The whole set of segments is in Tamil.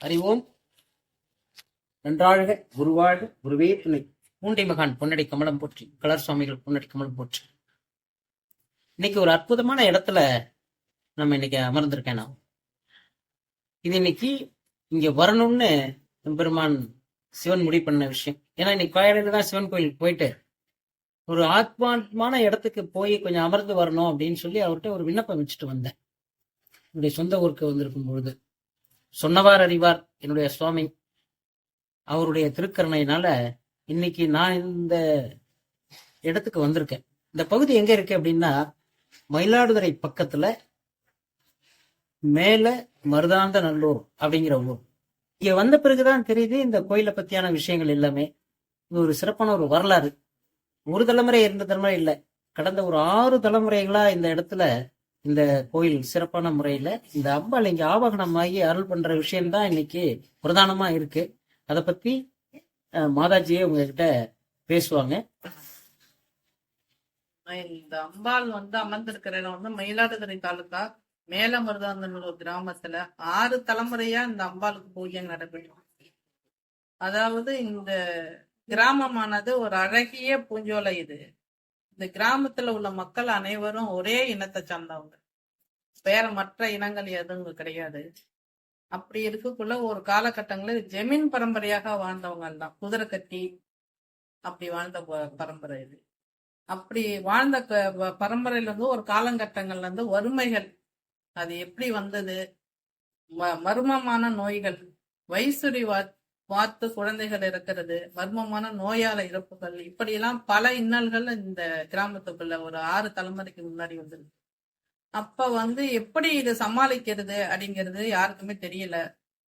அறிவோம். நன்றாழ்க குருவாழ்க குருவே துணை. பூண்டை மகான் பொன்னடி கமலம் போற்றி கலர் சுவாமிகள் பொன்னடி கமலம் போற்றி. இன்னைக்கு ஒரு அற்புதமான இடத்துல நம்ம இன்னைக்கு அமர்ந்திருக்கேன் நான் இது இன்னைக்கு இங்க வரணும்னு பெருமான் சிவன் முடிவு பண்ண விஷயம். ஏன்னா இன்னைக்கு காலையில தான் சிவன் கோயிலுக்கு போயிட்டு ஒரு ஆத்மாத்மான இடத்துக்கு போய் கொஞ்சம் அமர்ந்து வரணும் அப்படின்னு சொல்லி அவர்கிட்ட ஒரு விண்ணப்பம் வச்சுட்டு வந்தேன். என்னுடைய சொந்த ஊருக்கு வந்திருக்கும் பொழுது. சொன்னவார் அறிவார் என்னுடைய சுவாமி. அவருடைய திருக்கருணையினால இன்னைக்கு நான் இந்த இடத்துக்கு வந்திருக்கேன். இந்த பகுதி எங்க இருக்கு அப்படின்னா மயிலாடுதுறை பக்கத்துல மேல மருதாந்த நல்லூர் அப்படிங்கிற ஊர். இங்க வந்த பிறகுதான் தெரியுது இந்த கோயிலை பத்தியான விஷயங்கள் எல்லாமே. இது ஒரு சிறப்பான ஒரு வரலாறு. ஒரு தலைமுறை இரண்டு தலைமுறை இல்லை. கடந்த ஒரு ஆறு தலைமுறைகளா இந்த இடத்துல இந்த கோயில் சிறப்பான முறையில இந்த அம்பாள் இங்க ஆவாகனமாகி அருள் பண்ற விஷயம்தான் இன்னைக்கு பிரதானமா இருக்கு. அதை பத்தி மாதாஜியே உங்ககிட்ட பேசுவாங்க. இந்த அம்பாள் வந்து அமர்ந்திருக்கிற இடம் வந்து மயிலாடுதுறை தாலுகா மேலமருதாந்தனூர் கிராமத்துல. ஆறு தலைமுறையா இந்த அம்பாளுக்கு பூஜை நடைபெறும் அதாவது இந்த கிராமமானது ஒரு அழகிய பூஞ்சோலை இது. இந்த கிராமத்துல உள்ள மக்கள் அனைவரும் ஒரே இனத்தை சார்ந்தவங்க. வேற மற்ற இனங்கள் எதுவும் கிடையாது. அப்படி இருக்கக்குள்ள ஒரு காலகட்டங்களில் ஜெமீன் பரம்பரையாக வாழ்ந்தவங்க தான் குதிரை கட்டி அப்படி வாழ்ந்த ப- பரம்பரை இது. அப்படி வாழ்ந்த க- பரம்பரையில இருந்து ஒரு காலகட்டங்கள்ல இருந்து வறுமைகள் அது எப்படி வந்தது? ம- மர்மமான நோய்கள் வைசுரி வாத்து குழந்தைகள் இருக்கிறது மர்மமான நோயால இறப்புகள் இப்படியெல்லாம் பல இன்னல்கள் இந்த கிராமத்துக்குள்ள ஒரு ஆறு தலைமுறைக்கு முன்னாடி வந்துருக்கு. அப்ப வந்து எப்படி இதை சமாளிக்கிறது அப்படிங்கிறது யாருக்குமே தெரியல.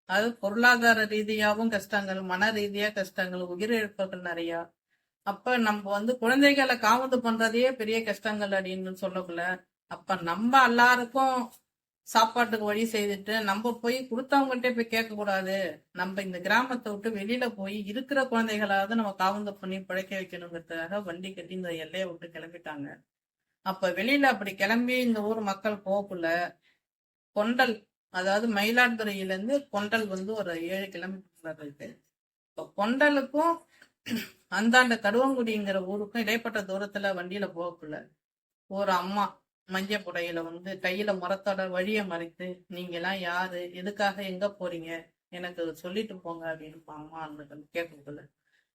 அது பொருளாதார ரீதியாகவும் கஷ்டங்கள் மன ரீதியா கஷ்டங்கள் உயிரிழப்புகள் நிறைய. அப்ப நம்ம வந்து குழந்தைகளை காவந்து பண்றதையே பெரிய கஷ்டங்கள் அப்படின்னு சொல்லக்குள்ள அப்ப நம்ம எல்லாருக்கும் சாப்பாட்டுக்கு வழி செய்துட்டு நம்ம போய் கொடுத்தவங்ககிட்ட போய் கேட்க கூடாது நம்ம இந்த கிராமத்தை விட்டு வெளியில போய் இருக்கிற குழந்தைகளாவது நம்ம காவந்து பண்ணி பிழைக்க வைக்கணுங்கிறதுக்காக வண்டி கட்டி இந்த எல்லையை விட்டு கிளம்பிட்டாங்க. அப்ப வெளியில அப்படி கிளம்பி இந்த ஊர் மக்கள் போகக்குள்ள கொண்டல் அதாவது மயிலாடுதுறையில இருந்து கொண்டல் வந்து ஒரு ஏழு கிலோமீட்டர் இருக்கு. இப்ப கொண்டலுக்கும் அந்தாண்ட கடுவங்குடிங்கிற ஊருக்கும் இடைப்பட்ட தூரத்துல வண்டியில போகக்குள்ள ஒரு அம்மா மஞ்ச புடையில வந்து கையில மரத்தோட வழிய மறைத்து நீங்க எல்லாம் யாரு? எதுக்காக எங்க போறீங்க? எனக்கு சொல்லிட்டு போங்க அப்படின்னு அம்மா அந்த கேட்கக்குள்ள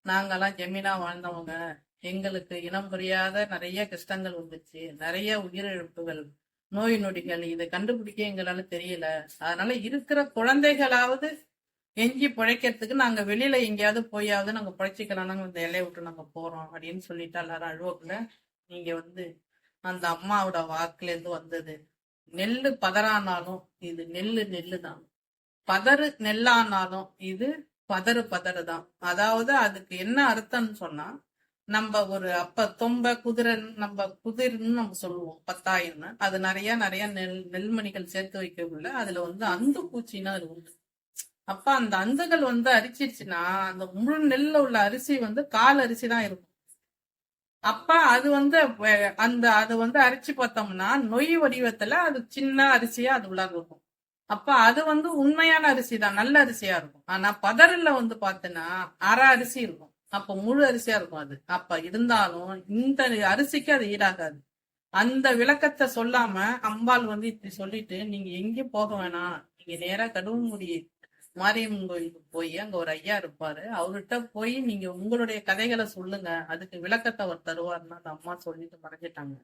நாங்கெல்லாம் ஜெமீனா வாழ்ந்தவங்க. எங்களுக்கு இனம் புரியாத நிறைய கஷ்டங்கள் வந்துச்சு. நிறைய உயிரிழப்புகள் நோய் நொடிகள். இதை கண்டுபிடிக்க எங்களால தெரியல. அதனால இருக்கிற குழந்தைகளாவது எஞ்சி பிழைக்கிறதுக்கு நாங்க வெளியில எங்கேயாவது போயாவது நாங்க பிழைச்சிக்கலாம் நாங்க இந்த எல்லையை விட்டு நாங்க போறோம் அப்படின்னு சொல்லிட்டு எல்லாரும் அழுவக்குள்ள நீங்க வந்து அந்த அம்மாவோட வாக்குல இருந்து வந்தது. நெல்லு பதறானாலும் இது நெல்லு நெல்லு தான் பதறு நெல்லானாலும் இது பதறு பதறு தான் அதாவது அதுக்கு என்ன அர்த்தம்னு சொன்னா நம்ம ஒரு அப்ப தொம்ப குதிரை நம்ம குதிர்னு நம்ம சொல்லுவோம் பத்தாயிரம்னு. அது நிறைய நிறைய நெல் நெல்மணிகள் சேர்த்து வைக்கக்குள்ள அதுல வந்து அந்து பூச்சின்னா அது உண்டு. அப்ப அந்த அந்துகள் வந்து அரிச்சிருச்சுன்னா அந்த முழு நெல்ல உள்ள அரிசி வந்து கால் அரிசி தான் இருக்கும். அப்ப அது வந்து அந்த அது வந்து அரிச்சு பார்த்தோம்னா நொய் வடிவத்துல அது சின்ன அரிசியா அது உள்ள இருக்கும் அப்ப அது வந்து உண்மையான அரிசி தான் நல்ல அரிசியா இருக்கும். ஆனா பதறல்ல வந்து பார்த்தேன்னா அரை அரிசி இருக்கும். அப்ப முழு அரிசியா இருக்கும் அது. அப்ப இருந்தாலும் இந்த அரிசிக்கு அது ஈடாகாது. அந்த விளக்கத்தை சொல்லாம அம்பாள் வந்து இப்படி சொல்லிட்டு நீங்க எங்கேயும் போக வேணாம். நீங்க நேரா முடியுது மாரியம்மன் கோயிலுக்கு போய் அங்க ஒரு ஐயா இருப்பாரு. அவர்கிட்ட போய் நீங்க உங்களுடைய கதைகளை சொல்லுங்க. அதுக்கு விளக்கத்தை அவர் தருவார்னா அந்த அம்மா சொல்லிட்டு மறைஞ்சிட்டாங்க.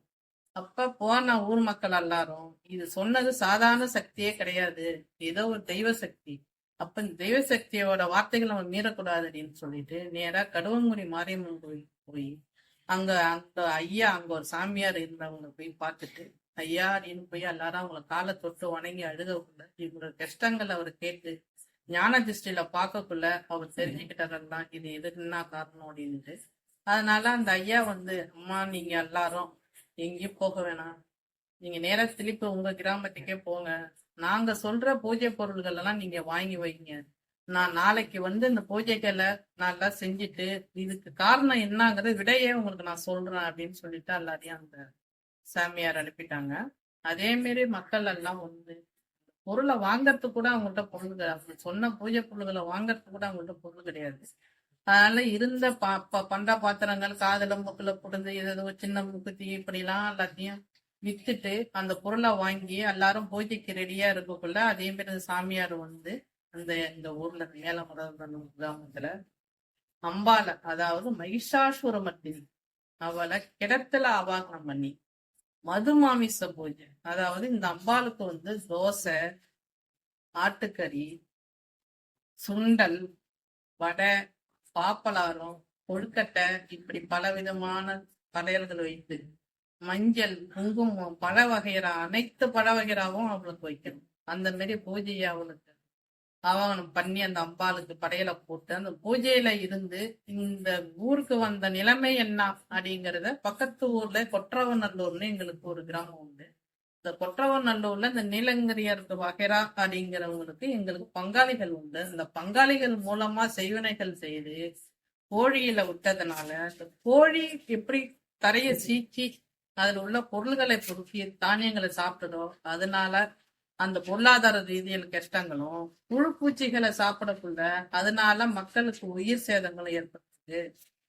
அப்ப போன ஊர் மக்கள் எல்லாரும் இது சொன்னது சாதாரண சக்தியே கிடையாது. ஏதோ ஒரு தெய்வ சக்தி. அப்ப இந்த தெய்வ சக்தியோட வார்த்தைகளை நம்ம மீறக்கூடாது அப்படின்னு சொல்லிட்டு நேரா கடுவங்குடி மாரியம்மன் கோயிலுக்கு போய் அங்க அந்த ஐயா அங்க ஒரு சாமியார் இருந்தவங்க போய் பார்த்துட்டு ஐயா அப்படின்னு போய் எல்லாரும் அவங்களை காலை தொட்டு வணங்கி அழுகக்குள்ள இவங்களோட கஷ்டங்களை அவர் கேட்டு ஞான திருஷ்டியில பார்க்கக்குள்ள அவர் தெரிஞ்சுக்கிட்டாரெல்லாம் இது எதுக்குன்னா காரணம் அப்படின்ட்டு. அதனால அந்த ஐயா வந்து அம்மா நீங்க எல்லாரும் எங்கேயும் போக வேணாம். நீங்க நேரா திருப்பி உங்க கிராமத்துக்கே போங்க. நாங்க சொல்ற பூஜை பொருள்கள் எல்லாம் நீங்க வாங்கி வைங்க. நான் நாளைக்கு வந்து இந்த பூஜைகளை நல்லா செஞ்சுட்டு இதுக்கு காரணம் என்னங்கிறது விடையே உங்களுக்கு நான் சொல்றேன் அப்படின்னு சொல்லிட்டு எல்லாரையும் அந்த சாமியார் அனுப்பிட்டாங்க. அதே மாரி மக்கள் எல்லாம் வந்து பொருளை வாங்கறதுக்கு கூட அவங்கள்ட்ட பொருள் கிடையாது. சொன்ன பூஜை பொருள்களை வாங்கறதுக்கு கூட அவங்கள்ட்ட பொருள் கிடையாது. அதனால இருந்த ப ப- பண்டா பாத்திரங்கள் காதல மூக்குல புடுந்து ஏதோ சின்ன மூக்குத்தி இப்படிலாம் எல்லாத்தையும் வித்துட்டு அந்த பொருளை வாங்கி எல்லாரும் பூஜைக்கு ரெடியா இருக்கக்குள்ள அதே மாதிரி அந்த சாமியார் வந்து அந்த இந்த ஊர்ல மேலமரம் கிராமத்துல அம்பால அதாவது மகிஷாசுரமர்த்தினி அவளை கிடத்துல அவாகனம் பண்ணி மது மாமிச பூஜை. அதாவது இந்த அம்பாளுக்கு வந்து தோசை ஆட்டுக்கறி சுண்டல் வடை பாப்பலாரம் கொழுக்கட்டை இப்படி பல விதமான படையல்கள் வைத்து மஞ்சள் குங்குமம் பழ வகைரா அனைத்து பழ வகையராவும் அவளுக்கு வைக்கணும். அந்த மாதிரி பூஜையை அவளுக்கு ஆவாகனம் பண்ணி அந்த அம்பாளுக்கு படையலை போட்டு அந்த பூஜையில இருந்து இந்த ஊருக்கு வந்த நிலைமை என்ன அப்படிங்கறத பக்கத்து ஊர்ல கொற்றவநல்லூர்னு எங்களுக்கு ஒரு கிராமம் உண்டு. இந்த கொற்றவநல்லூர்ல இந்த நீலங்கிரியர் வகைரா அப்படிங்கிறவங்களுக்கு எங்களுக்கு பங்காளிகள் உண்டு. இந்த பங்காளிகள் மூலமா செய்வினைகள் செய்து கோழியில விட்டதுனால இந்த கோழி எப்படி தரையை சீச்சி அதுல உள்ள பொருள்களை பொறுக்கி தானியங்களை சாப்பிட்டதோ அதனால அந்த பொருளாதார ரீதியில் கஷ்டங்களும் புழுப்பூச்சிகளை சாப்பிடக்குள்ள அதனால மக்களுக்கு உயிர் சேதங்களும் ஏற்படுது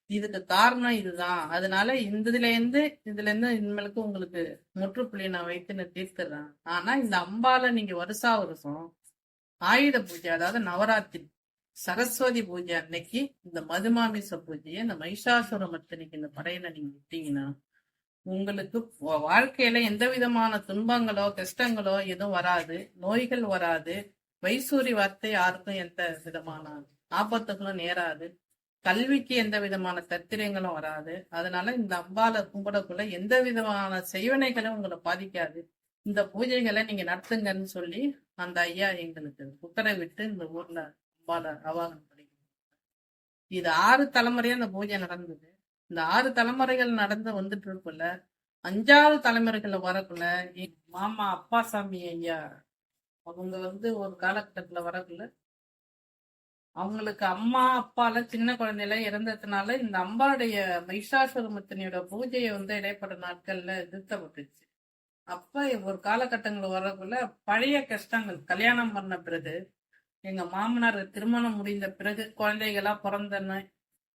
இதுக்கு காரணம் இதுதான். அதனால இந்த இதுல இருந்து இதுல இருந்து இனிமேலுக்கு உங்களுக்கு முற்றுப்புள்ளி நான் வைத்து நான் தீர்த்துறேன். ஆனா இந்த அம்பால நீங்க வருஷா வருஷம் ஆயுத பூஜை அதாவது நவராத்திரி சரஸ்வதி பூஜை அன்னைக்கு இந்த மதுமாமிச பூஜையை இந்த மைஷாசுரமர்த்தனைக்கு இந்த படையில நீங்க விட்டீங்கன்னா உங்களுக்கு வாழ்க்கையில எந்த விதமான துன்பங்களோ கஷ்டங்களோ எதுவும் வராது. நோய்கள் வராது. வைசூரி வார்த்தை யாருக்கும் எந்த விதமான ஆபத்துகளும் நேராது. கல்விக்கு எந்த விதமான தத்திரங்களும் வராது. அதனால இந்த அம்பால கும்பிடக்குள்ள எந்த விதமான செய்வனைகளும் உங்களை பாதிக்காது. இந்த பூஜைகளை நீங்க நடத்துங்கன்னு சொல்லி அந்த ஐயா எங்களுக்கு உத்தரவிட்டு இந்த ஊர்ல அம்பால அவாகனம் பண்ணி இது ஆறு தலைமுறையா அந்த பூஜை நடந்தது. இந்த ஆறு தலைமுறைகள் நடந்து வந்துட்டு இருக்குல்ல அஞ்சாவது தலைமுறைகள்ல வரக்குள்ள எங்க மாமா அப்பாசாமி ஐயா அவங்க வந்து ஒரு காலகட்டத்துல வரக்குள்ள அவங்களுக்கு அம்மா அப்பால சின்ன குழந்தையில இறந்ததுனால இந்த அம்பாவுடைய மைஷாசுரமத்தினியோட பூஜையை வந்து இடைப்பட்ட நாட்கள்ல நிறுத்தப்பட்டுச்சு அப்ப ஒரு காலகட்டங்கள் வரக்குள்ள பழைய கஷ்டங்கள் கல்யாணம் பண்ண பிறகு எங்க மாமனார் திருமணம் முடிந்த பிறகு குழந்தைகளா பிறந்தன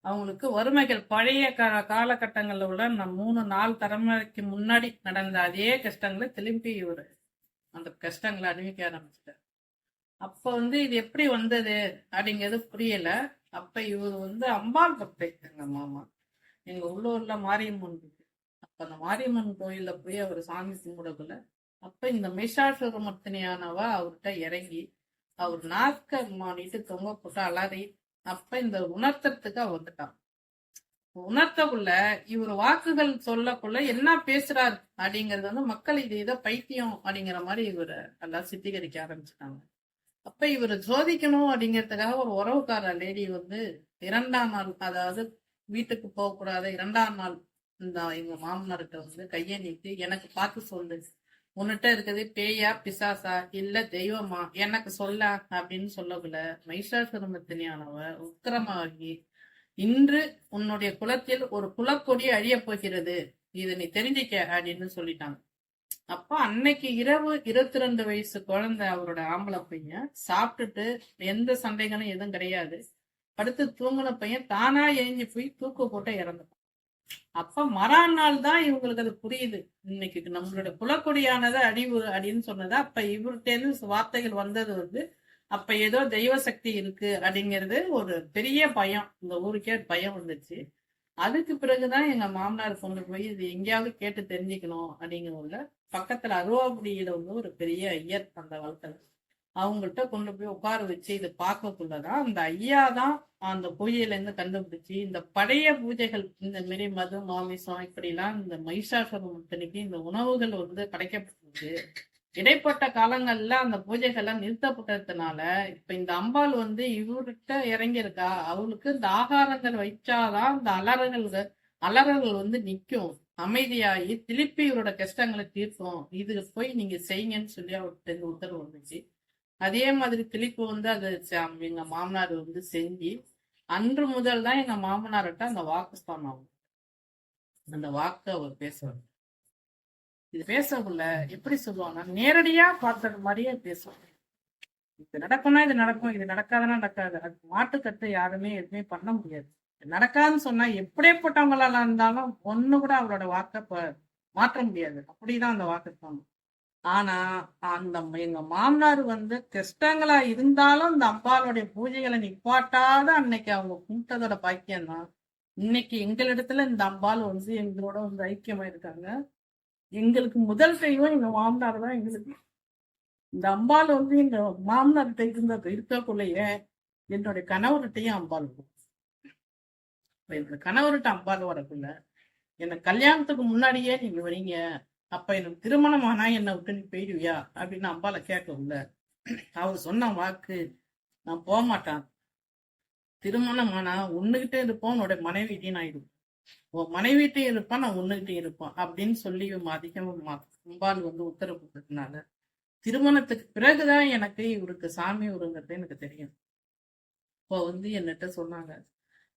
அவங்களுக்கு வறுமைகள் பழைய காலகட்டங்களில் உள்ள நம் மூணு நாலு தலைமுறைக்கு முன்னாடி நடந்த அதே கஷ்டங்களை திரும்பி இவர் அந்த கஷ்டங்களை அனுபவிக்க ஆரம்பிச்சிட்டார். அப்போ வந்து இது எப்படி வந்தது அப்படிங்கிறது புரியல. அப்ப இவர் வந்து அம்பாள் பக்தை எங்க மாமா. எங்க உள்ளூர்ல மாரியம்மன் அப்போ அப்ப அந்த மாரியம்மன் கோயில்ல போய் அவர் சாமி கும்பிடக்குள்ள அப்ப இந்த மைஷாசுரமர்த்தினியானவ அவர்கிட்ட இறங்கி அவர் நாக்க மானிட்டு தொங்க போட்டு அலறி அப்ப இந்த உணர்த்துறதுக்கு அவ வந்துட்டான். உணர்த்தக்குள்ள இவர் வாக்குகள் சொல்லக்குள்ள என்ன பேசுறார் அப்படிங்கறது வந்து மக்கள் இது இதை பைத்தியம் அப்படிங்கிற மாதிரி இவரை எல்லாம் சித்தீகரிக்க ஆரம்பிச்சுட்டாங்க. அப்ப இவர் சோதிக்கணும் அப்படிங்கிறதுக்காக ஒரு உறவுக்கார லேடி வந்து இரண்டாம் நாள் அதாவது வீட்டுக்கு போகக்கூடாத இரண்டாம் நாள் இந்த எங்க மாமனார்கிட்ட வந்து கையை நீட்டி எனக்கு பார்த்து சொல்லு உன்னிட்ட இருக்குது பேயா பிசாசா? இல்ல தெய்வமா? எனக்கு சொல்ல அப்படின்னு சொல்லக்குள்ள மைஷாசுரமத்தினியானவ உக்கிரமாகி இன்று உன்னுடைய குலத்தில் ஒரு குலக்கொடி அழியப் போகிறது. இது நீ தெரிஞ்சிக்க அப்படின்னு சொல்லிட்டாங்க. அப்ப அன்னைக்கு இரவு இருபத்தி ரெண்டு வயசு குழந்தை அவரோட ஆம்பளை பையன் சாப்பிட்டுட்டு எந்த சந்தேகமும் எதுவும் கிடையாது. படுத்து தூங்குன பையன் தானா எழுஞ்சி போய் தூக்கு போட்டு இறந்துட்டான் அப்ப மறாநாள் தான் இவங்களுக்கு அது புரியுது. இன்னைக்கு நம்மளோட குலக்குடியானது அழிவு அப்படின்னு சொன்னது அப்ப இவர்கிட்ட இருந்து வார்த்தைகள் வந்தது வந்து அப்ப ஏதோ தெய்வ சக்தி இருக்கு அப்படிங்கிறது ஒரு பெரிய பயம். இந்த ஊருக்கே பயம் வந்துச்சு. அதுக்கு பிறகுதான் எங்க மாமனார் கொண்டு போய் இது எங்கேயாவது கேட்டு தெரிஞ்சுக்கணும் அப்படிங்கிறவங்க பக்கத்துல அருவாபுடியில வந்து ஒரு பெரிய ஐயர் அந்த காலத்துல அவங்கள்ட்ட கொண்டு போய் உட்கார வச்சு இது பார்க்கக்குள்ளதான் அந்த ஐயா தான் அந்த கோயிலேருந்து கண்டுபிடிச்சி கண்டுபிடிச்சு இந்த பழைய பூஜைகள் இந்த மாரி மது மாமிசம் இப்படிலாம் இந்த மைஷாசுரமத்தனைக்கு இந்த உணவுகள் வந்து கிடைக்கப்பட்டது இடைப்பட்ட காலங்கள்ல அந்த பூஜைகள்லாம் நிறுத்தப்பட்டதுனால இப்ப இந்த அம்பாள் வந்து இவர்கிட்ட இறங்கியிருக்கா அவளுக்கு இந்த ஆகாரங்கள் வச்சாதான் இந்த அலறல்கள் அலறல்கள் வந்து நிற்கும். அமைதியாகி திருப்பி இவரோட கஷ்டங்களை தீர்க்கும். இது போய் நீங்க செய்யுங்கன்னு சொல்லி அவர்கிட்ட உத்தரவு வந்துச்சு. அதே மாதிரி திளிப்பு வந்து அதை எங்க மாமனார் வந்து செஞ்சு அன்று முதல் தான் எங்க மாமனார்கிட்ட அந்த வாக்குஸ்தானம் ஆகும் அந்த வாக்கு அவர் பேசுவார். இது பேசக்குள்ள எப்படி சொல்லுவாங்க நேரடியா பார்த்தது மாதிரியே பேசுவாங்க இது நடக்கும்னா இது நடக்கும் இது நடக்காதுன்னா நடக்காது. அது மாட்டுக்கட்டு யாருமே எதுவுமே பண்ண முடியாது. நடக்காதுன்னு சொன்னா எப்படியேப்பட்டவங்களா இருந்தாலும் ஒண்ணு கூட அவரோட வாக்க மாற்ற முடியாது. அப்படிதான் அந்த வாக்கு தோணும் ஆனா அந்த எங்க மாமனார் வந்து கஷ்டங்களா இருந்தாலும் இந்த அம்பாளுடைய பூஜைகளை நிப்பாட்டாத அன்னைக்கு அவங்க கும்பிட்டதோட பாக்கியம்தான். இன்னைக்கு எங்களிடத்துல இந்த அம்பாள் வந்து எங்களோட வந்து ஐக்கியமா இருக்காங்க எங்களுக்கு முதல் தெய்வம் எங்க மாமனார் தான் எங்களுக்கு. இந்த அம்பாள் வந்து எங்க மாமனார்கிட்ட இருந்த இருக்கக்குள்ளேயே என்னுடைய கணவர்கிட்டையும் அம்பாள் இருக்கும். என்னோட கணவர்கிட்ட அம்பாள் வரக்குள்ள என்ன கல்யாணத்துக்கு முன்னாடியே நீங்க வரீங்க. அப்ப எனக்கு திருமணம் ஆனா என்னை விட்டு நீ போயிடுவியா? அப்படின்னு அம்பால கேட்கல அவர் சொன்ன வாக்கு நான் போக மாட்டான் திருமணம் ஆனா உன்னுகிட்டே இருப்போம் உன்னோட மனைவிட்டையும் நான் இருப்பேன். உன் மனைவிட்டையும் இருப்பான் நான் உன்னுகிட்டே இருப்பேன் அப்படின்னு சொல்லி அதிகமா அம்பாள் வந்து உத்தரவு கொடுத்ததுனால திருமணத்துக்கு பிறகுதான் எனக்கு இவருக்கு சாமி உருங்கிறது எனக்கு தெரியும். இப்போ வந்து என்னட்ட சொன்னாங்க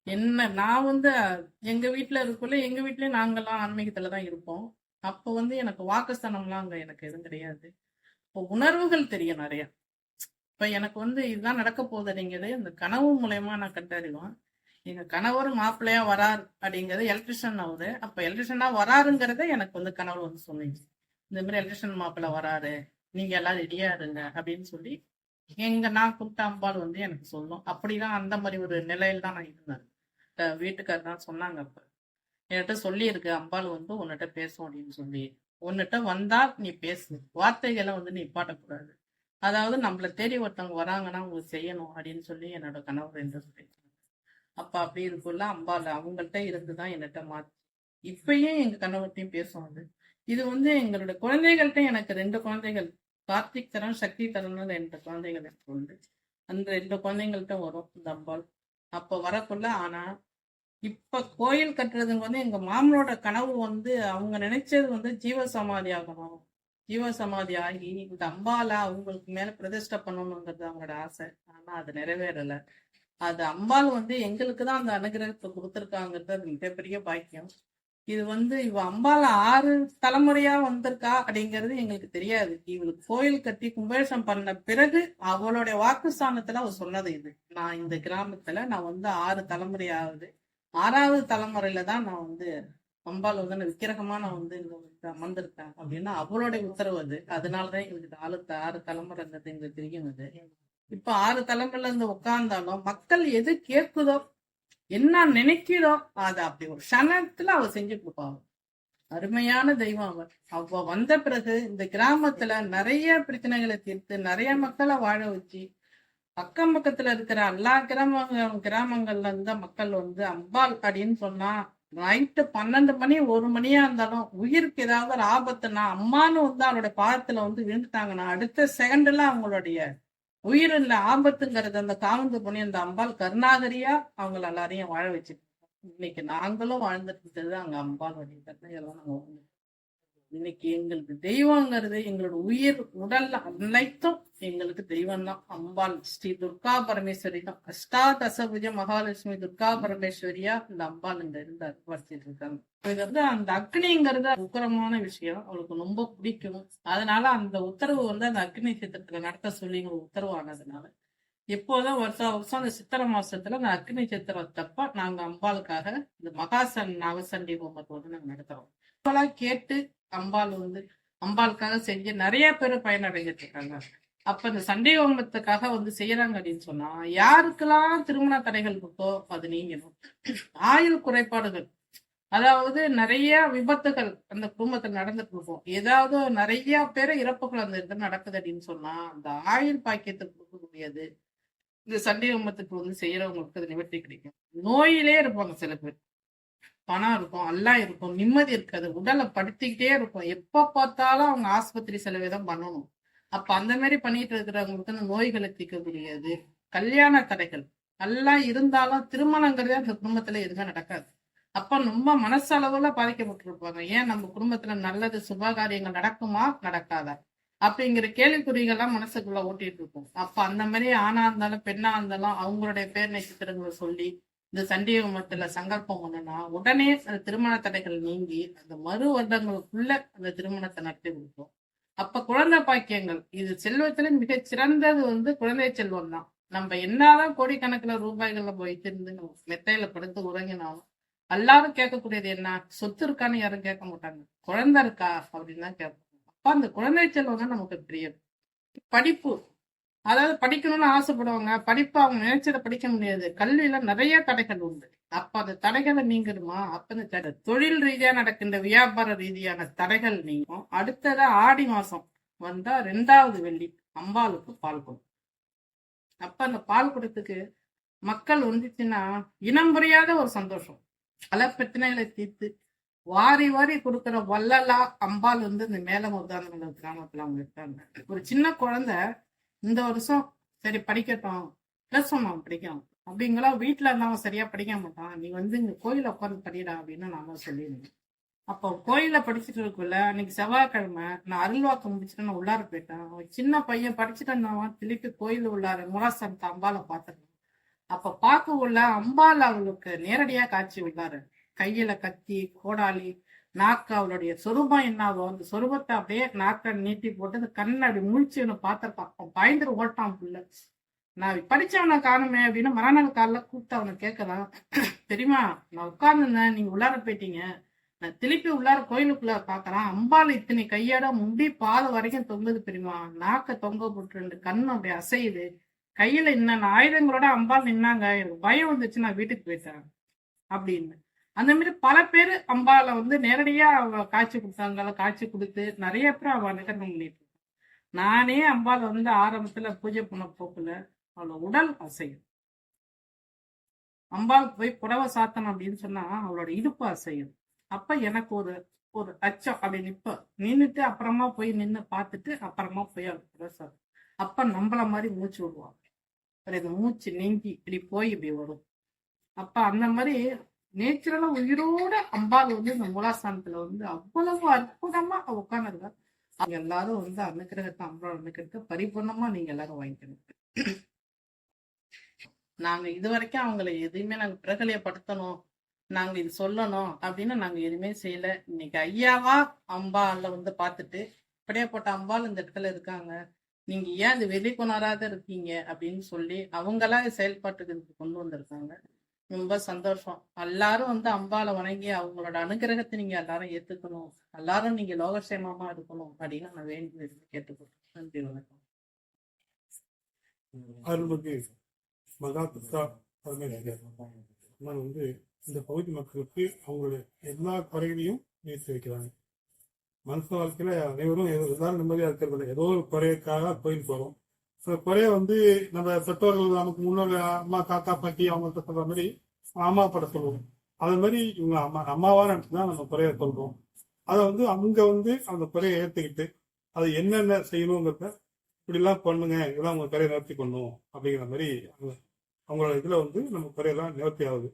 என்ன நான் வந்து எங்க வீட்டுல இருக்கக்குள்ள எங்க வீட்லயே நாங்கெல்லாம் ஆன்மீகத்துலதான் இருப்போம். அப்போ வந்து எனக்கு வாக்குஸ்தானம்லாம் அங்க எனக்கு எதுவும் கிடையாது. இப்போ உணர்வுகள் தெரியும் நிறைய. இப்ப எனக்கு வந்து இதுதான் நடக்க போகுதுங்கிறது இந்த கனவு மூலயமா நான் கண்டறிவேன் எங்க கணவர் மாப்பிள்ளையா வரார் அப்படிங்கறது எலக்ட்ரிஷியன் ஆகுது அப்ப எலக்ட்ரிஷியனா வராருங்கிறத எனக்கு வந்து கனவு வந்து சொன்னீங்க. இந்த மாதிரி எலக்ட்ரிஷியன் மாப்பிள்ளை வராரு. நீங்க எல்லாம் ரெடியா இருங்க அப்படின்னு சொல்லி எங்க நான் கூப்பிட்ட அம்பாள் வந்து எனக்கு சொல்லும். அப்படிதான் அந்த மாதிரி ஒரு நிலையில தான் நான் இருந்தேன். வீட்டுக்காரர் தான் சொன்னாங்க அப்ப. என்கிட்ட சொல்லியிருக்கு அம்பாள் வந்து உன்னிட்ட பேசும் அப்படின்னு சொல்லி. உன்னிட்ட வந்தா நீ பேசு. வார்த்தைகளை வந்து நீ பாட்டக்கூடாது அதாவது நம்மள தேடி ஒருத்தவங்க வராங்கன்னா அவங்க செய்யணும் அப்படின்னு சொல்லி என்னோட கணவர் என்று சொல்லியிருக்காங்க அப்ப அப்படி இருக்குள்ள அம்பாள் அவங்கள்ட்ட இருந்துதான் என்கிட்ட மாத்தி. இப்பயும் எங்க கணவர்கிட்டையும் பேசும் அது. இது வந்து எங்களோட குழந்தைகள்கிட்ட எனக்கு ரெண்டு குழந்தைகள். கார்த்திக் தரம் சக்தி தரம்னு ரெண்டு குழந்தைகள் எனக்கு உண்டு. அந்த ரெண்டு குழந்தைங்கள்ட்ட வரும் இந்த அம்பாள். அப்ப வரக்குள்ள ஆனா இப்ப கோயில் கட்டுறதுங்க வந்து எங்க மாமனோட கனவு வந்து அவங்க நினைச்சது வந்து ஜீவ சமாதி ஆகணும். ஜீவ சமாதி ஆகி இந்த அம்பால அவங்களுக்கு மேல பிரதிஷ்டை பண்ணணுங்கிறது அவங்களோட ஆசை. ஆனா அது நிறைவேறல. அது அம்பாள் வந்து எங்களுக்கு தான் அந்த அனுகிரகத்தை கொடுத்துருக்காங்கிறது அது மிகப்பெரிய பாக்கியம். இது வந்து இவ அம்பால ஆறு தலைமுறையா வந்திருக்கா அப்படிங்கிறது எங்களுக்கு தெரியாது. இவளுக்கு கோயில் கட்டி கும்பேஷம் பண்ண பிறகு அவளுடைய வாக்குஸ்தானத்துல அவ சொன்னது இது. நான் இந்த கிராமத்துல நான் வந்து ஆறு தலைமுறையாவது ஆறாவது தலைமுறையில தான் நான் வந்து அம்பாள் வந்து நான் விக்கிரகமா நான் வந்து இங்க அமர்ந்திருக்கேன். அப்படின்னா அவளுடைய உத்தரவு அது. அதனாலதான் எங்களுக்கு ஆளு ஆறு தலைமுறைங்கிறது எங்களுக்கு தெரியும் அது. இப்ப ஆறு தலைமுறையில இருந்து உட்கார்ந்தாலும் மக்கள் எது கேட்குதோ என்ன நினைக்கிறோ அதை அப்படி ஒரு க்ஷணத்துல அவ செஞ்சு கொடுப்பாங்க அருமையான தெய்வம் அவ அவ வந்த பிறகு இந்த கிராமத்துல நிறைய பிரச்சனைகளை தீர்த்து நிறைய மக்களை வாழ வச்சு அக்கம் பக்கத்துல இருக்கிற எல்லா கிராம கிராமங்கள்ல இருந்த மக்கள் வந்து அம்பாள் அப்படின்னு சொன்னா நைட்டு பன்னெண்டு மணி ஒரு மணியா இருந்தாலும் உயிருக்கு ஏதாவது ஒரு ஆபத்துனா அம்மானு வந்து அவளோட பாதத்துல வந்து விழுந்துட்டாங்கன்னா அடுத்த செகண்ட்ல அவங்களுடைய உயிரில் ஆபத்துங்கிறது அந்த காவந்து பண்ணி அந்த அம்பாள் கருணாகரியா அவங்கள எல்லாரையும் வாழ வச்சு இன்னைக்கு நாங்களும் வாழ்ந்துட்டு இருக்கிறது அங்க அம்பாளுடைய கருணையெல்லாம் நாங்க வாழ்ந்துட்டு இன்னைக்கு எங்களுக்கு தெய்வங்கிறது எங்களோட உயிர் உடல்ல அனைத்தும் எங்களுக்கு தெய்வம் தான் அம்பாள் ஸ்ரீ துர்கா பரமேஸ்வரி தான். அஷ்டாதசபுஜ மகாலட்சுமி துர்கா பரமேஸ்வரியா இந்த அம்பாள் இந்த இருந்து வச்சிட்டு இருக்காங்க. இது வந்து அந்த அக்னிங்கிறது உக்கரமான விஷயம். அவளுக்கு ரொம்ப பிடிக்கும். அதனால அந்த உத்தரவு வந்து அந்த அக்னி சித்திரத்துல நடத்த சொல்லி எங்களுக்கு உத்தரவு ஆனதுனால எப்போதும் வருஷம் வருஷம் அந்த சித்திரை மாசத்துல அந்த அக்னி சித்திரத்தப்ப நாங்க அம்பாளுக்காக இந்த மகாசன் நவசண்டி ஹோமத்தை வந்து நாங்க நடத்துறோம். கேட்டு அம்பாள் வந்து அம்பாளுக்காக செஞ்சு நிறைய பேர் பயனடைஞ்சிட்டு இருக்காங்க அப்ப இந்த சண்டை ஓமத்துக்காக வந்து செய்யறாங்க அப்படின்னு சொன்னா யாருக்கெல்லாம் திருமண தடைகள் இருக்கோ அது நீங்கணும். ஆயுள் குறைபாடுகள். அதாவது நிறைய விபத்துகள் அந்த குடும்பத்துல நடந்துட்டு இருக்கும். ஏதாவது நிறைய பேர் இறப்புகள் அந்த இடத்துல நடக்குது அப்படின்னு சொன்னா அந்த ஆயுள் பாக்கியத்தை கொடுக்கக்கூடியது இந்த சண்டை ஓமத்துக்கு வந்து செய்யறவங்களுக்கு அது நிவர்த்தி கிடைக்கும். நோயிலே இருப்பாங்க சில பேர். பணம் இருக்கும் எல்லாம் இருக்கும் நிம்மதி இருக்காது உடலை படுத்திக்கிட்டே இருக்கும். எப்ப பார்த்தாலும் அவங்க ஆஸ்பத்திரி செலவே தான் பண்ணணும். அப்ப அந்த மாதிரி பண்ணிட்டு இருக்கிறவங்களுக்கு அந்த நோய்களை தீர்க்கக்கூடியது கல்யாண தடைகள். எல்லாம் இருந்தாலும் திருமணங்கிறதே அந்த குடும்பத்துல எதுவுமே நடக்காது. அப்ப ரொம்ப மனசளவுல பாதிக்கப்பட்டிருப்பாங்க. ஏன் நம்ம குடும்பத்துல நல்லது சுபகாரியங்கள் நடக்குமா? நடக்காதா? அப்படிங்கிற கேள்விக்குறிகள்லாம் மனசுக்குள்ள ஓட்டிட்டு இருக்கும். அப்ப அந்த மாதிரி ஆணா இருந்தாலும் பெண்ணா இருந்தாலும் அவங்களுடைய பேர் நட்சத்திரங்களை சொல்லி இந்த சண்டிகமத்துல சங்கல்பம் பண்ணனா உடனே அந்த திருமண தடைகள் நீங்கி அந்த மறு வருடங்களுக்குள்ள அந்த திருமணத்தை நடத்தி கொடுக்கும். அப்ப குழந்தை பாக்கியங்கள் இது செல்வத்துல மிக சிறந்தது வந்து குழந்தை செல்வம் தான். நம்ம என்னதான் கோடிக்கணக்குல ரூபாய்கள்ல வைத்திருந்து நம்ம மெத்தையில படுத்து உறங்கினாலும் எல்லாரும் கேட்கக்கூடியது என்ன? சொத்து இருக்கான்னு யாரும் கேட்க மாட்டாங்க. குழந்தை இருக்கா? அப்படின்னு தான் கேட்பாங்க. அப்ப அந்த குழந்தை செல்வம் தான் நமக்கு பிரியம். படிப்பு அதாவது படிக்கணும்னு ஆசைப்படுவாங்க. படிப்பு அவங்க நினைச்சதை படிக்க முடியாது. கல்வியில நிறைய தடைகள் உண்டு. அப்ப அந்த தடைகளை நீங்கிடுமா அப்ப இந்த தொழில் ரீதியா நடக்கின்ற வியாபார ரீதியான தடைகள் நீங்கும். அடுத்ததா ஆடி மாசம் வந்தா ரெண்டாவது வெள்ளி அம்பாளுக்கு பால் கொடுக்கும் அப்ப அந்த பால் கொடுத்துக்கு மக்கள் வந்துச்சுன்னா இனம் புரியாத ஒரு சந்தோஷம். பல பிரச்சனைகளை தீர்த்து வாரி வாரி கொடுக்கிற வல்லலா அம்பாள் வந்து இந்த மேல முருகானந்த கிராமத்துல அவங்க இருக்காங்க. ஒரு சின்ன குழந்தை இந்த வருஷம் சரி படிக்கட்டும். பிளஸ் ஒன் அவன் படிக்கலாம் அப்படிங்களா? வீட்டுல அவன் சரியா படிக்க மாட்டான். நீ வந்து இங்க கோயில உட்காந்து படிடா அப்படின்னு நாம சொல்லியிருந்தேன். அப்போ கோயில படிச்சுட்டு இருக்குள்ள அன்னைக்கு செவ்வாய்க்கிழமை நான் அருள்வாக்கம் முடிச்சுட்டு நான் உள்ளார போயிட்டேன். அவன் சின்ன பையன் படிச்சுட்டு இருந்தவன் திருப்பி கோயில் உள்ளார முராசன் அம்பால பார்த்துருக்கான் அப்ப பார்க்க உள்ள அம்பாள் அவளுக்கு நேரடியா காட்சி உள்ளாரு. கையில கத்தி கோடாலி நாக்கு அவளுடைய சொரூபம் என்னாவோ அந்த சொரூபத்தை அப்படியே நாக்க நீட்டி போட்டு அந்த கண்ணை அப்படி முழிச்சு இவனை பயந்துரு ஓட்டான் புள்ள. நான் படிச்சவனை காணுமே அப்படின்னு மறுநாள் காலில் கூப்பிட்டு அவனை கேட்கறான் தெரியுமா நான் உட்கார்ந்துருந்தேன் நீங்க உள்ளார போயிட்டீங்க. நான் திருப்பி உள்ளார கோயிலுக்குள்ள பாக்குறான் அம்பாள் இத்தனை கையோட முடி பாதை வரைக்கும் தொங்குது தெரியுமா நாக்க தொங்க போட்டு ரெண்டு கண்ணு அப்படி அசையுது. கையில இன்னும் ஆயுதங்களோட அம்பாள் நின்னாங்க. எனக்கு பயம் வந்துச்சு நான் வீட்டுக்கு போயிட்டேன் அப்படின்னு. அந்த மாதிரி பல பேர் அம்பால வந்து நேரடியா அவ காட்சி கொடுத்தாங்க காட்சி கொடுத்து நிறைய பேர் அவ அனுகரணம் பண்ணிட்டு நானே அம்பால வந்து ஆரம்பத்துல பூஜை பண்ண போக்குல அவளோட உடல் அசையும். அம்பாள் போய் புடவை சாத்தணும் அப்படின்னு சொன்னா அவளோட இடுப்பு அசையும். அப்ப எனக்கு ஒரு ஒரு அச்சம். அப்படி நிப்ப. நின்னுட்டு அப்புறமா போய் நின்னு பார்த்துட்டு அப்புறமா போய் அவள் புடவை சாத்தம். அப்ப நம்மள மாதிரி மூச்சு விடுவாங்க. அப்புறம் மூச்சு நீங்கி இப்படி போய் இப்படி வரும். அப்ப அந்த மாதிரி நேச்சுரலா உயிரோட அம்பாள் வந்து இந்த மூலாஸ்தானத்துல வந்து அவ்வளவு அற்புதமா உட்காந்துருக்கா அவங்க எல்லாரும் வந்து அனுக்கிரகத்தை அம்பாள் அனுக்கிரகத்தை பரிபூர்ணமா நீங்க எல்லாரும் வாங்கிக்கணும். நாங்க இது வரைக்கும் அவங்களை எதையுமே நாங்க பிரகலியப்படுத்தணும் நாங்க இது சொல்லணும் அப்படின்னு நாங்க எதுவுமே செய்யல. இன்னைக்கு ஐயாவா அம்பால வந்து பார்த்துட்டு இப்படியேப்பட்ட அம்பாள் இந்த இடத்துல இருக்காங்க. நீங்க ஏன் அது வெளிக்கொணராத இருக்கீங்க அப்படின்னு சொல்லி அவங்களா செயல்பாட்டுக்கு இதுக்கு கொண்டு வந்திருக்காங்க. ரொம்ப சந்தோஷம். எல்லாரும் வந்து அம்பால வணங்கி அவங்களோட அனுகிரகத்தை நீங்க எல்லாரும் ஏத்துக்கணும். எல்லாரும் நீங்க லோகசேமமா இருக்கணும் அப்படின்னு நான் வேண்டி கேட்டுக்கொள்றேன். நன்றி வணக்கம். அருள்மிகு மகா பித்தா பரமேஸ்வரர். வந்து இந்த பகுதி மக்களுக்கு அவங்களுடைய எல்லா குறைகளையும் நிறுத்தி வைக்கிறாங்க. மனசு வாழ்க்கையில அனைவரும் எல்லாரும் நிம்மதியா இருக்கிறது ஏதோ ஒரு குறைக்காக கோயில் போறோம். குறைய வந்து நம்ம பெற்றோர்கள் நமக்கு முன்னோர் அம்மா தாத்தா பாட்டி அவங்கள்ட்ட சொல்ற மாதிரி அம்மா பட சொல்லுவோம். அது மாதிரி இவங்க அம்மா அம்மாவா நினைச்சு தான் நம்ம குறைய சொல்றோம். அதை வந்து அங்க வந்து அந்த குறைய ஏத்துக்கிட்டு அது என்னென்ன செய்யணுங்கிறத இப்படிலாம் பண்ணுங்க இதெல்லாம் உங்க குறைய நிவர்த்தி பண்ணும் அப்படிங்கிற மாதிரி அவங்க- அவங்களோட இதுல வந்து நம்ம குறையெல்லாம் நிவர்த்தி ஆகுது.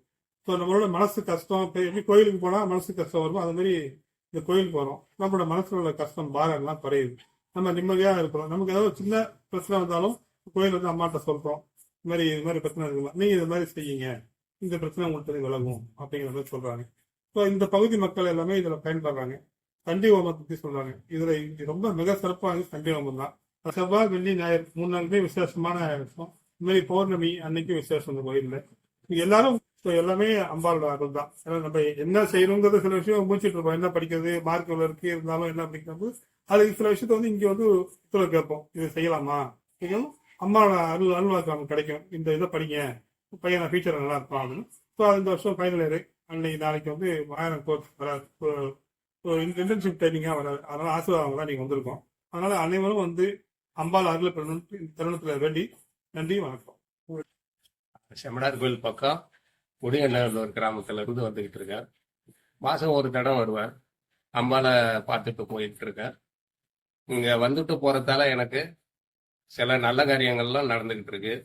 ஸோ நம்மளோட மனசு கஷ்டம் எப்படி கோயிலுக்கு போனா மனசு கஷ்டம் வரும் அது மாதிரி இந்த கோயிலுக்கு போறோம் நம்மளோட மனசுல உள்ள கஷ்டம் பாரம் எல்லாம் குறையுது. நம்ம நிம்மதியாக இருக்கிறோம். நமக்கு ஏதாவது ஒரு சின்ன பிரச்சனை வந்தாலும் கோயில் வந்து அம்மாட்ட சொல்றோம். இது மாதிரி இது மாதிரி பிரச்சனை இருக்குமா? நீங்க இது மாதிரி செய்யுங்க. இந்த பிரச்சனை உங்களுக்கு விலகும் அப்படிங்கிற மாதிரி சொல்றாங்க. ஸோ இந்த பகுதி மக்கள் எல்லாமே இதுல பயன்படுறாங்க. சண்டி ஹோமத்தை பத்தி சொல்றாங்க. இதுல ரொம்ப மிக சிறப்பாக சண்டி ஹோமம் தான். செவ்வாய் வெள்ளி ஞாயிறு மூணு நாளுமே விசேஷமான விஷயம். இது மாதிரி பௌர்ணமி அன்னைக்கு விசேஷம் இந்த கோயில்ல. எல்லாரும் எல்லாமே அம்பாளோட அருள் தான். ஏன்னா நம்ம என்ன செய்யணுங்கிறது சில விஷயம் முடிச்சுட்டு இருப்போம் என்ன படிக்கிறது மார்க் எவ்வளவு இருக்கு இருந்தாலும் என்ன படிக்கிறது அதுக்கு சில விஷயத்த வந்து இங்க வந்து உத்தரவு கேட்போம். இது செய்யலாமா? செய்யணும் அம்மாவோட அருள் அருள்வாக்கு கிடைக்கும். இந்த இதை படிங்க. பையன் ஃபியூச்சர் நல்லா இருப்பான் அப்படின்னு. ஸோ இந்த வருஷம் ஃபைனல் இயர் அன்னைக்கு நாளைக்கு வந்து ஆயிரம் கோர்ஸ் வராது. இன்டர்ன்ஷிப் ட்ரைனிங்காக வராது. அதனால ஆசீர்வாதம் தான் நீங்கள் வந்திருக்கோம். அதனால அனைவரும் வந்து அம்பாள் அருள் பெறணும். இந்த வேண்டி நன்றி வணக்கம். செம்மனார் கோயில் பக்கம் உடையநல்லூர் கிராமத்துல இருந்து வந்துகிட்டு இருக்கேன் மாசம் ஒரு தடவை வருவேன் அம்பால பார்த்துட்டு போயிட்டு இருக்கேன் இங்க வந்துட்டு போறதால எனக்கு சில நல்ல காரியங்கள்லாம் நடந்துகிட்டு இருக்கு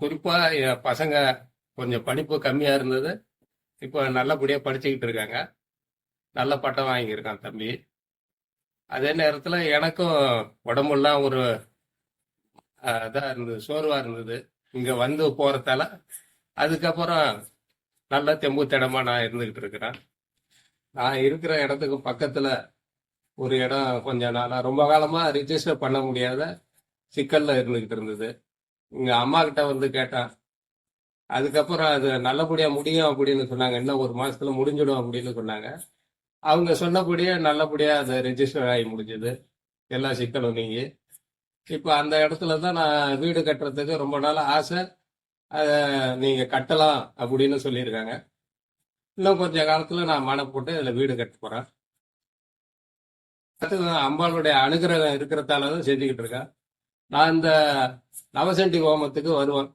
குறிப்பா என் பசங்க கொஞ்சம் படிப்பு கம்மியா இருந்தது. இப்போ நல்லபடியா படிச்சுக்கிட்டு இருக்காங்க. நல்ல பட்டம் வாங்கியிருக்கான் தம்பி. அதே நேரத்துல எனக்கும் உடம்புலாம் ஒரு இதாக இதா இருந்தது சோர்வா இருந்தது. இங்க வந்து போறதால அதுக்கப்புறம் நல்ல தெம்பு திடமா நான் இருந்துகிட்டு இருக்கிறேன் நான் இருக்கிற இடத்துக்கு பக்கத்துல ஒரு இடம் கொஞ்சம் நாளாக ரொம்ப காலமாக ரிஜிஸ்டர் பண்ண முடியாத சிக்கலில் இருந்துக்கிட்டு இருந்தது. எங்கள் அம்மா கிட்ட வந்து கேட்டேன். அதுக்கப்புறம் அது நல்லபடியாக முடியும் அப்படின்னு சொன்னாங்க. இன்னும் ஒரு மாதத்துல முடிஞ்சிடும் அப்படின்னு சொன்னாங்க. அவங்க சொன்னபடியே நல்லபடியாக அது ரெஜிஸ்டர் ஆகி முடிஞ்சது. எல்லா சிக்கலும் நீங்கி. இப்போ அந்த இடத்துல தான் நான் வீடு கட்டுறதுக்கு ரொம்ப நாள் ஆசை. அதை நீங்கள் கட்டலாம் அப்படின்னு சொல்லியிருக்காங்க. இன்னும் கொஞ்ச காலத்தில் நான் மனை போட்டு இதில் வீடு கட்ட போகிறேன் அடுத்தது அம்பாளுடைய அனுகிரகம் இருக்கிறதால தான் செஞ்சுக்கிட்டு இருக்கேன். நான் இந்த நவசண்டி ஹோமத்துக்கு வருவேன்.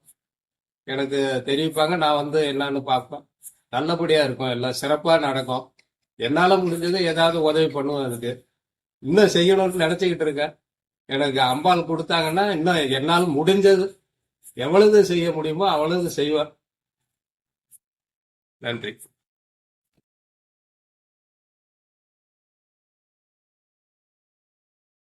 எனக்கு தெரிவிப்பாங்க நான் வந்து என்னன்னு பார்ப்பேன். நல்லபடியா இருக்கும் எல்லாம் சிறப்பா நடக்கும். என்னால முடிஞ்சது ஏதாவது உதவி பண்ணுவேன் அதுக்கு. இன்னும் செய்யணும்னு நினைச்சுக்கிட்டு இருக்கேன். எனக்கு அம்பாள் கொடுத்தாங்கன்னா இன்னும் என்னால் முடிஞ்சது. எவ்வளவு செய்ய முடியுமோ அவ்வளவு செய்வேன். நன்றி.